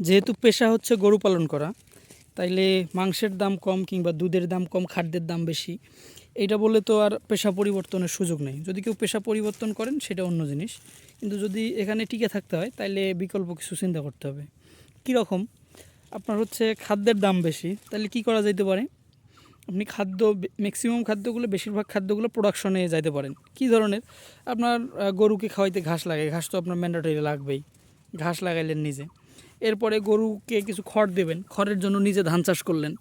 যেহেতু পেশা হচ্ছে গরু পালন করা, তাইলে মাংসের দাম কম কিংবা দুধের দাম কম, খাদ্যের দাম বেশি এটা বলে তো আর পেশা পরিবর্তনের সুযোগ নেই। যদি কেউ পেশা পরিবর্তন করেন, সেটা অন্য জিনিস। কিন্তু যদি এখানে টিকে থাকতে হয়, তাইলে বিকল্প কিছু চিন্তা করতে হবে। কীরকম? আপনার হচ্ছে খাদ্যের দাম বেশি তাহলে কি করা যেতে পারে? আপনি খাদ্য ম্যাক্সিমাম খাদ্যগুলো, বেশিরভাগ খাদ্যগুলো প্রোডাকশনে যাইতে পারেন। কি ধরনের? আপনার গরুকে খাওয়াইতে ঘাস লাগে। ঘাস তো আপনার ম্যান্ডাটরি লাগবেই। ঘাস লাগাইলেন নিজে। এরপরে গরুকে কিছু খড় দেবেন। খড়ের জন্য নিজে ধান চাষ করলেন।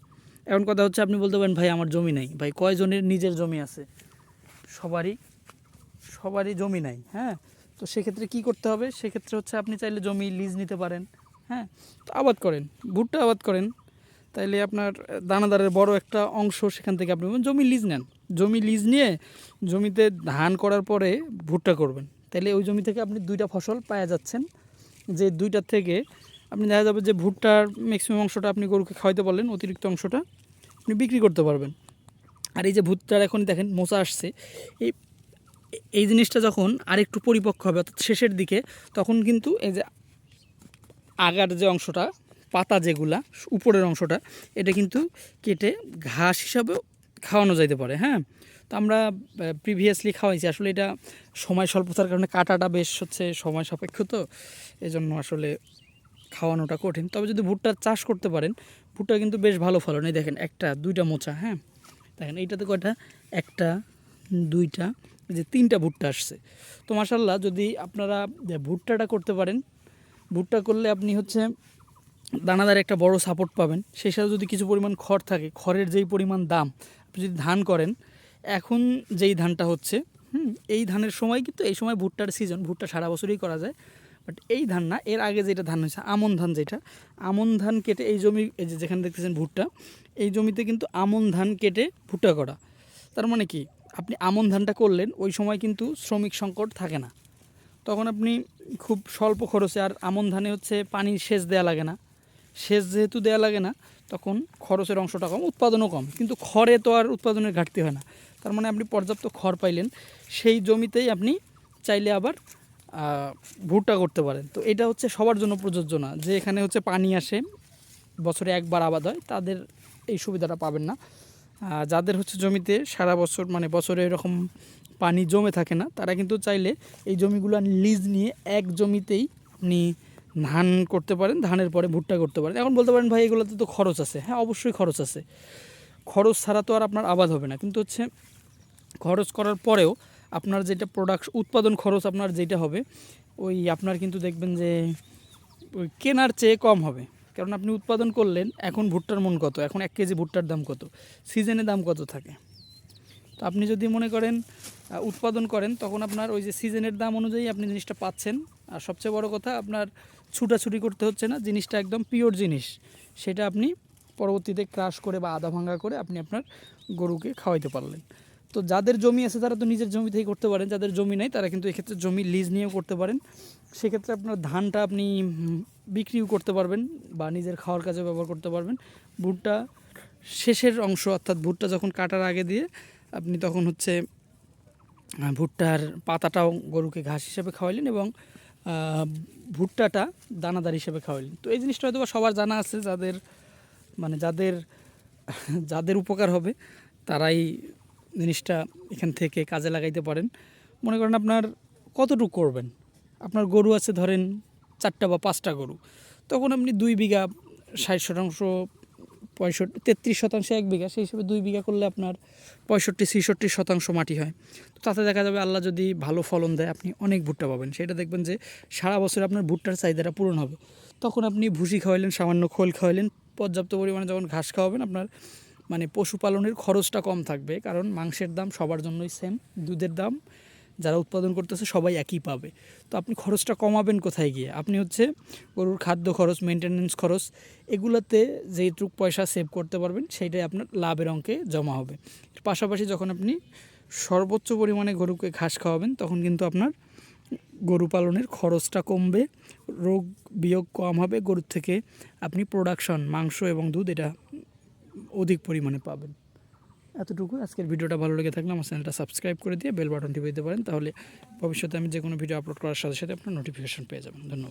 এখন কথা হচ্ছে, আপনি বলতে পারেন, ভাই, আমার জমি নাই। ভাই, কয়জনের নিজের জমি আছে? সবারই সবারই জমি নাই হ্যাঁ? তো সেক্ষেত্রে কি করতে হবে? সেক্ষেত্রে হচ্ছে আপনি চাইলে জমি লিজ নিতে পারেন হ্যাঁ? তো আবাদ করেন, ভুট্টা আবাদ করেন। তাইলে আপনার দানাদারের বড় একটা অংশ সেখান থেকে আপনি জমি লিজ নেন। জমি লিজ নিয়ে জমিতে ধান করার পরে ভুট্টা করবেন। তাইলে ওই জমি থেকে আপনি দুইটা ফসল পাওয়া যাচ্ছেন, যে দুইটার থেকে আপনি দেখা যাবে যে ভুট্টার ম্যাক্সিমাম অংশটা আপনি গরুকে খাওয়াইতে পারলেন, অতিরিক্ত অংশটা আপনি বিক্রি করতে পারবেন। আর এই যে ভুট্টার এখন দেখেন, মোচা আসছে। এই এই জিনিসটা যখন আরেকটু পরিপক্ক হবে, অর্থাৎ শেষের দিকে, তখন কিন্তু এই যে আগার যে অংশটা, পাতা যেগুলা, উপরের অংশটা, এটা কিন্তু কেটে ঘাস হিসাবেও খাওয়ানো যাইতে পারে হ্যাঁ? তো আমরা প্রিভিয়াসলি খাওয়াইছি, আসলে এটা সময় স্বল্পতার কারণে কাটাটা বেশ হচ্ছে সময় সাপেক্ষ তো। এই জন্য আসলে খাওয়ানোটা কঠিন। তবে যদি ভুট্টার চাষ করতে পারেন, ভুট্টা কিন্তু বেশ ভালো ফলন। এই দেখেন, একটা, দুইটা মোচা হ্যাঁ? দেখেন, এইটাতে কয়টা? একটা, দুইটা যে তিনটা ভুট্টা আসছে। তো মাসাল্লাহ যদি আপনারা ভুট্টাটা করতে পারেন, ভুট্টা করলে আপনি হচ্ছে দানাদার একটা বড় সাপোর্ট পাবেন। সেই সাথে যদি কিছু পরিমাণ খড় থাকে, খড়ের যেই পরিমাণ দাম, আপনি যদি ধান করেন, এখন যেই ধানটা হচ্ছে, হুম, এই ধানের সময় কিন্তু এই সময় ভুট্টার সিজন ভুট্টা সারা বছরই করা যায়। বাট এই ধান না, এর আগে যেটা ধান হয়েছে, আমন ধান যেটা, আমন ধান কেটে এই জমি, এই যে যেখানে দেখতেছেন ভুট্টা, এই জমিতে কিন্তু আমন ধান কেটে ভুট্টা করা। তার মানে কি? আপনি আমন ধানটা করলেন, ওই সময় কিন্তু শ্রমিক সংকট থাকে না। তখন আপনি খুব স্বল্প খরচে, আর আমন ধানে হচ্ছে পানি সেচ দেওয়া লাগে না। সেচ যেহেতু দেওয়া লাগে না, তখন খরচের অংশটা কম, উৎপাদনও কম। কিন্তু খড়ে তো আর উৎপাদনের ঘাটতি হয় না। তার মানে আপনি পর্যাপ্ত খড় পাইলেন, সেই জমিতেই আপনি চাইলে আবার ভুট্টা করতে পারেন। তো এটা হচ্ছে সবার জন্য প্রযোজ্য না। যে এখানে হচ্ছে পানি আসে, বছরে একবার আবাদ হয়, তাদের এই সুবিধাটা পাবেন না। যাদের হচ্ছে জমিতে সারা বছর মানে বছরে এরকম পানি জমে থাকে না, তারা কিন্তু চাইলে এই জমিগুলো লিজ নিয়ে এক জমিতেই আপনি ধান করতে পারেন, ধানের পরে ভুট্টা করতে পারেন। এখন বলতে পারেন, ভাই, এগুলোতে তো খরচ আছে। হ্যাঁ অবশ্যই খরচ আছে। খরচ ছাড়া তো আর আপনার আবাদ হবে না। কিন্তু হচ্ছে খরচ করার পরেও আপনার যেটা প্রোডাক্ট উৎপাদন খরচ আপনার যেটা হবে, ওই আপনার কিন্তু দেখবেন যে, ওই কেনার চেয়ে কম হবে। কারণ আপনি উৎপাদন করলেন, এখন ভুট্টার মন কত? এখন এক কেজি ভুট্টার দাম কত? সিজনে দাম কত থাকে? তো আপনি যদি মনে করেন উৎপাদন করেন, তখন আপনার ওই যে সিজনের দাম অনুযায়ী আপনি জিনিসটা পাচ্ছেন। আর সবচেয়ে বড় কথা, আপনার ছুটাছুটি করতে হচ্ছে না, জিনিসটা একদম পিওর জিনিস। সেটা আপনি পরবর্তীতে ক্রাশ করে বা আধা ভাঙ্গা করে আপনি আপনার গরুকে খাওয়াইতে পারলেন। তো যাদের জমি আছে তারা তো নিজের জমি থেকেই করতে পারেন, যাদের জমি নেই তারা কিন্তু এক্ষেত্রে জমি লিজ নিয়েও করতে পারেন। সেক্ষেত্রে আপনার ধানটা আপনি বিক্রিও করতে পারবেন বা নিজের খাওয়ার কাজে ব্যবহার করতে পারবেন। ভুট্টা শেষের অংশ অর্থাৎ ভুট্টা যখন কাটার আগে দিয়ে আপনি তখন হচ্ছে ভুট্টার পাতাটাও গরুকে ঘাস হিসেবে খাওয়াইলেন এবং ভুট্টাটা দানাদার হিসেবে খাওয়াইলেন। তো এই জিনিসটা হয়তো সবার জানা আছে, যাদের মানে যাদের যাদের উপকার হবে তারাই জিনিসটা এখান থেকে কাজে লাগাইতে পারেন। মনে করেন আপনার কতটুকু করবেন? আপনার গরু আছে ধরেন চারটা বা পাঁচটা গরু। তখন আপনি দুই বিঘা ষাট শতাংশ, পঁয়ষট্টি, তেত্রিশ শতাংশ, এক বিঘা, সেই হিসেবে দুই বিঘা করলে আপনার পঁয়ষট্টি, ছেষট্টি শতাংশ মাটি হয়। তো তাতে দেখা যাবে আল্লাহ যদি ভালো ফলন দেয়, আপনি অনেক ভুট্টা পাবেন। সেটা দেখবেন যে সারা বছর আপনার ভুট্টার চাহিদাটা পূরণ হবে। তখন আপনি ভুসি খাওয়াইলেন, সামান্য খোল খাওয়াইলেন, পর্যাপ্ত পরিমাণে যখন ঘাস খাওয়াবেন, আপনার মানে পশুপালনের খরচটা কম থাকবে, কারণ মাংসের দাম সবার জন্যই সেম দুধের দাম যারা উৎপাদন করতেছে সবাই একই পাবে। তো আপনি খরচটা কমাবেন কোথায় গিয়ে? আপনি হচ্ছে গরুর খাদ্য খরচ মেনটেনেন্স খরচ, এগুলোতে যেইটুক পয়সা সেভ করতে পারবেন, সেইটাই আপনার লাভের অঙ্কে জমা হবে। পাশাপাশি যখন আপনি সর্বোচ্চ পরিমাণে গরুকে ঘাস খাওয়াবেন, তখন কিন্তু আপনার গরু পালনের খরচটা কমবে, রোগ বিয়োগ কম হবে, গরুর থেকে আপনি প্রোডাকশন মাংস এবং দুধ এটা অধিক পরিমাণে পাবেন। এতটুকু? আজকের ভিডিওটা ভালো লেগে থাকলে আমার চ্যানেলটা সাবস্ক্রাইব করে দিয়ে বেল বাটনটি পেতে পারেন। তাহলে ভবিষ্যতে আমি যে কোনো ভিডিও আপলোড করার সাথে সাথে আপনার নোটিফিকেশন পেয়ে যাবেন। ধন্যবাদ।